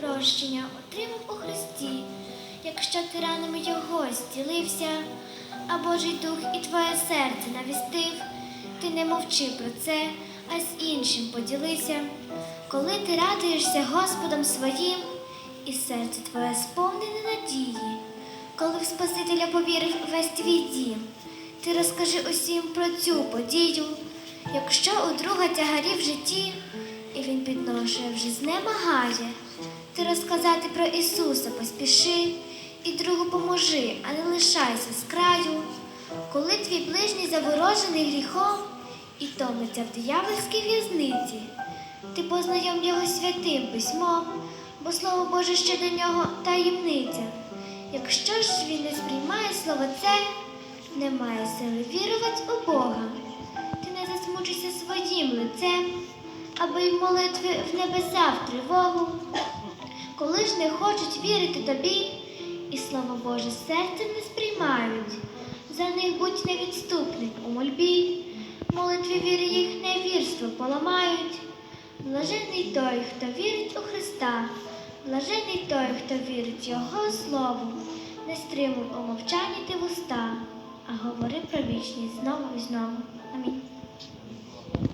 прощення отримав у Христі, якщо ти ранами Його зцілився, а Божий Дух і твоє серце навістив, ти не мовчи про це, а з іншим поділися. Коли ти радуєшся Господом своїм, і серце твоє сповнене надії, коли в Спасителя повірив весь твій дім, ти розкажи усім про цю подію, якщо у друга тягарі в житті, він підношує вже знемагає, ти розказати про Ісуса поспіши, і другу поможи, а не лишайся з краю, коли твій ближній заворожений гріхом і томиться в диявольській в'язниці. Ти познайом його святим письмом, бо слово Боже ще до нього таємниця. Якщо ж він не сприймає слово це, немає сили вірувати у Бога. Ти не засмучуйся своїм лицем, аби й молитви в небеса в тривогу. Коли ж не хочуть вірити тобі, і слово Боже серцем не сприймають, за них будь невідступник у мольбі, молитві віри їх невірство поламають. Блажений той, хто вірить у Христа, блажений той, хто вірить Його Слову, не стримуй у мовчанні ти вуста, а говори про вічність знову і знову. Амінь.